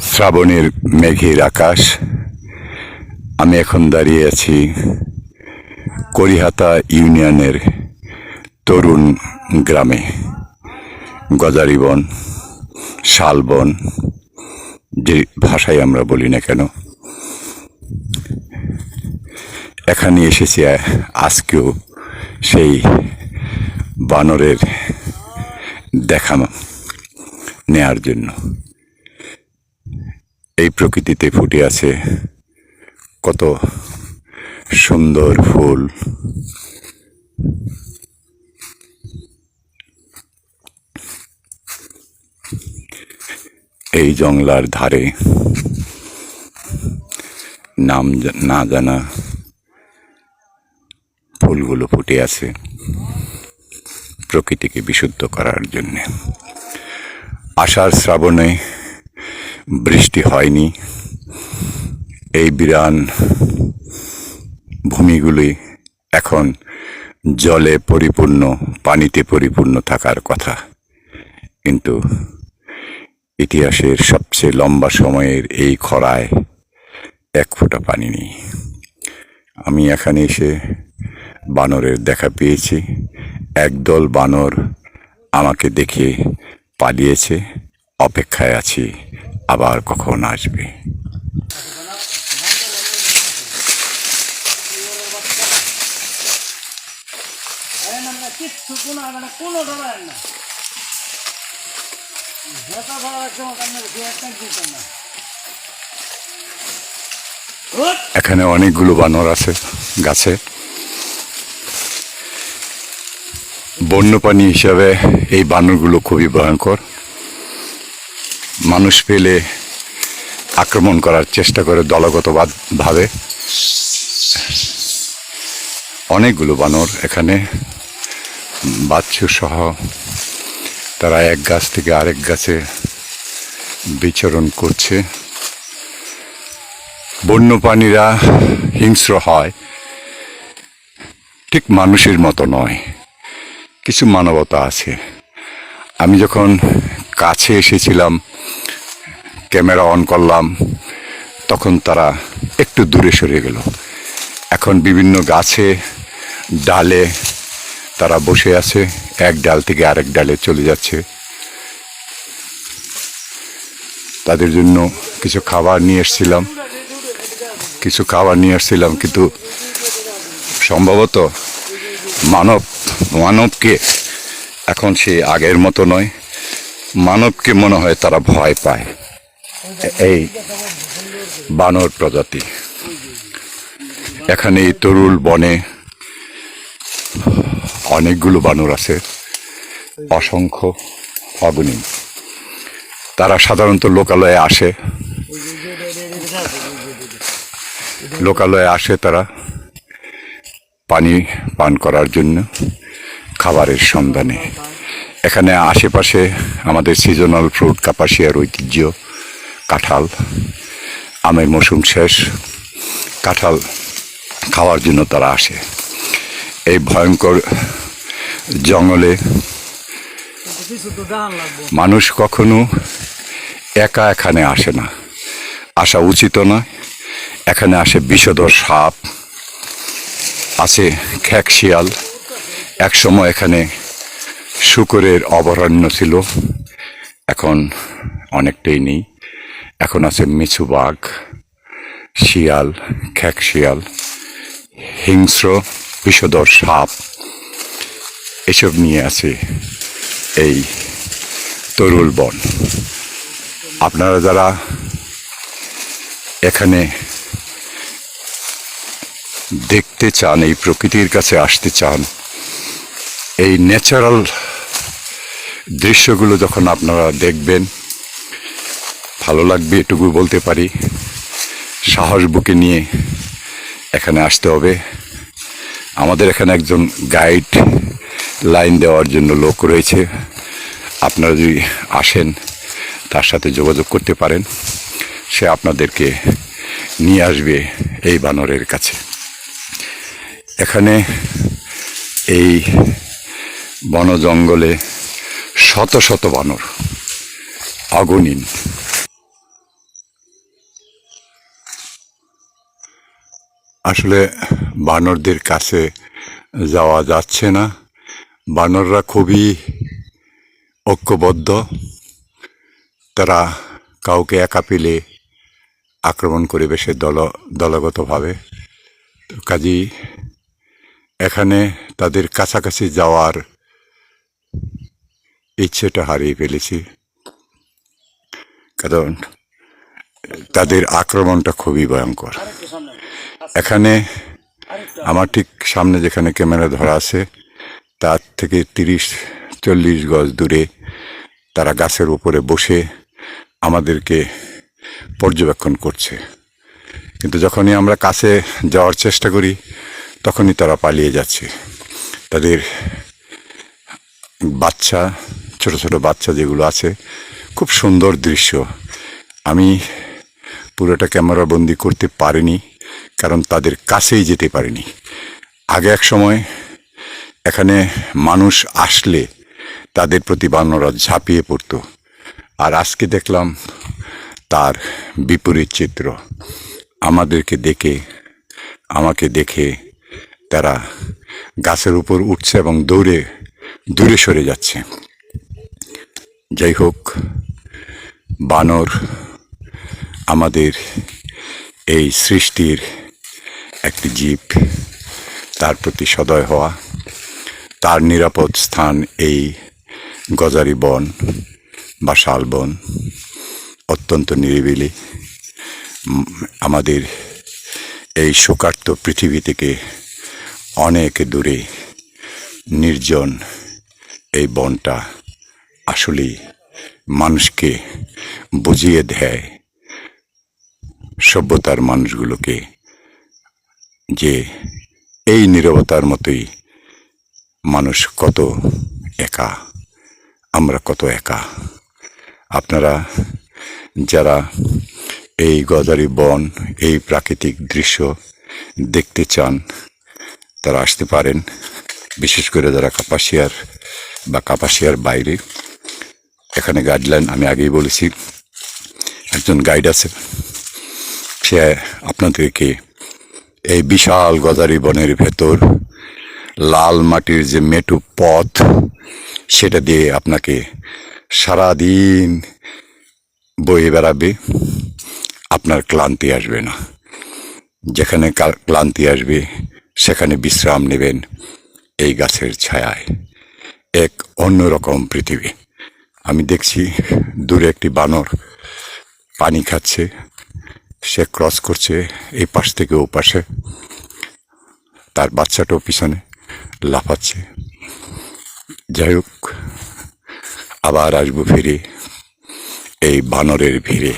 শ্রাবণের মেঘের আকাশ। আমি এখন দাঁড়িয়ে আছি করিহাতা ইউনিয়নের তরুণ গ্রামে। গজারিবন শালবন যে ভাষায় আমরা বলি না কেন। এখানে এসেছি আজকেও সেই বানরের দেখা নেয়ার জন্য। এই প্রকৃতিতে ফুটে আছে কত সুন্দর ফুল। এই জংলার ধারে নাম না জানা ফুলগুলো ফুটে আছে প্রকৃতিকে বিশুদ্ধ করার জন্যে। আষাঢ় শ্রাবণে বৃষ্টি হয়নি। এই বিরান ভূমিগুলি এখন জলে পরিপূর্ণ, পানিতে পরিপূর্ণ থাকার কথা। কিন্তু ইতিহাসের সবচেয়ে লম্বা সময়ের এই খরায় এক ফোঁটা পানি নেই। আমি এখানে এসে বানরের দেখা পেয়েছি। একদল বানর আমাকে দেখে পালিয়েছে অপেক্ষায় আছি আবার কখন আসবে। এখানে অনেকগুলো বানর আছে গাছে। বন্যপ্রাণী হিসাবে এই বানরগুলো খুবই ভয়ঙ্কর। মানুষ পেলে আক্রমণ করার চেষ্টা করে দলগতবাদ- ভাবে অনেকগুলো বানর এখানে বাচ্চু সহ তারা এক গাছ থেকে আরেক গাছে বিচরণ করছে। বন্যপ্রাণীরা হিংস্র হয়। ঠিক মানুষের মতো নয়। কিছু মানবতা আছে। আমি যখন কাছে এসেছিলাম, ক্যামেরা অন করলাম, তখন তারা একটু দূরে সরে গেল। এখন বিভিন্ন গাছে, ডালে তারা বসে আছে, এক ডাল থেকে আরেক ডালে চলে যাচ্ছে। তাদের জন্য কিছু খাবার নিয়ে এসেছিলাম, কিছু খাবার নিয়ে আসছিলাম কিন্তু সম্ভবত মানব মানবকে এখন সে আগের মতো নয়। মানবকে মনে হয় তারা ভয় পায়। এই বানর প্রজাতি। এখানে এই তরুল বনে অনেকগুলো বানর আছে। অসংখ্য অগণিত তারা সাধারণত লোকালয়ে আসে। লোকালয়ে আসে তারা পানি পান করার জন্য। খাবারের সন্ধানে। এখানে আশেপাশে আমাদের সিজনাল ফ্রুট কাপাসিয়ার ঐতিহ্য, কাঁঠাল আমের মৌসুম শেষ, কাঁঠাল খাওয়ার জন্য তারা আসে। এই ভয়ঙ্কর জঙ্গলে মানুষ কখনো একা এখানে আসে না। আসা উচিত নয় এখানে আসে বিষধর সাপ, আছে খ্যাক শিয়াল একসময় এখানে শুকরের অভয়ারণ্য ছিল। এখন অনেকটাই নেই। এখন আছে মিছু বাঘ, শিয়াল, খ্যাক শিয়াল, হিংস্র, বিষধর সাপ। এসব নিয়ে আছে এই তরুল বন। আপনারা যারা এখানে দেখতে চান, এই প্রকৃতির কাছে আসতে চান এই ন্যাচারাল দৃশ্যগুলো যখন আপনারা দেখবেন, ভালো লাগবে এটুকু বলতে পারি। সাহস বুকে নিয়ে এখানে আসতে হবে। আমাদের এখানে একজন গাইড লাইন দেওয়ার জন্য লোক রয়েছে। আপনারা যদি আসেন, তার সাথে যোগাযোগ করতে পারেন। সে আপনাদেরকে নিয়ে আসবে এই বানরের কাছে। এখানে এই বন জঙ্গলে শত শত বানর আগুনিন। আসলে বানরদের কাছে যাওয়া যাচ্ছে না। বানররা খুবই ঐক্যবদ্ধ। তারা কাউকে একা পেলে আক্রমণ করে বেশি দল, দলগতভাবে। তো কাজেই এখানে তাদের কাছাকাছি যাওয়ার ইচ্ছেটা হারিয়ে ফেলেছি। কারণ, তাদের আক্রমণটা খুবই ভয়ঙ্কর। এখানে আমার ঠিক সামনে যেখানে ক্যামেরা ধরা আছে, তার থেকে তিরিশ, চল্লিশ গজ দূরে তারা গাছের উপরে বসে আমাদেরকে পর্যবেক্ষণ করছে। কিন্তু যখনই আমরা কাছে যাওয়ার চেষ্টা করি, তখনই তারা পালিয়ে যাচ্ছে। তাদের বাচ্চা ছোট ছোট বাচ্চা যেগুলো আছে, খুব সুন্দর দৃশ্য। আমি পুরোটা ক্যামেরা বন্দি করতে পারিনি, কারণ তাদের কাছেই যেতে পারিনি। আগে এক সময় এখানে মানুষ আসলে তাদের প্রতি বানরা ঝাঁপিয়ে পড়তো, আর আজকে দেখলাম তার বিপরীত চিত্র। আমাদেরকে দেখে, আমাকে দেখে তারা গাছের উপর উঠছে এবং দৌড়ে, দূরে সরে যাচ্ছে। যাই হোক, বানর আমাদের এই সৃষ্টির একটি জীব, তার প্রতি সদয় হওয়া, তার নিরাপদ স্থান এই গজারি বন বা শালবন অত্যন্ত নিরিবিলি। আমাদের এই শোকার্ত পৃথিবী থেকে অনেক দূরে নির্জন এই বনটা আসলেই মানুষকে বুঝিয়ে দেয় সভ্যতার মানুষগুলোকে যে এই নীরবতার মতোই মানুষ কত একা, আমরা কত একা। আপনারা যারা এই গজারি বন, এই প্রাকৃতিক দৃশ্য দেখতে চান, তারা আসতে পারেন, বিশেষ করে যারা কাপাসিয়ার বা কাপাসিয়ার বাইরে। এখানে গাইডলাইন আমি আগেই বলেছি। একজন গাইড আছে, সে আপনাদেরকে এই বিশাল গজারি বনের ভেতর লাল মাটির যে মেটু পথ, সেটা দিয়ে আপনাকে সারাদিন বয়ে বেড়াবে। আপনার ক্লান্তি আসবে না। যেখানে ক্লান্তি আসবে, সেখানে বিশ্রাম নেবেন এই গাছের ছায়ায়। এক অন্যরকম পৃথিবী। আমি দেখছি দূরে একটি বানর পানি খাচ্ছে। সে ক্রস করছে এই পাশ থেকে ও পাশে। তার বাচ্চাটাও পিছনে লাফাচ্ছে। যাই হোক, আবার আসব ফিরে এই বানরের ভিড়ে।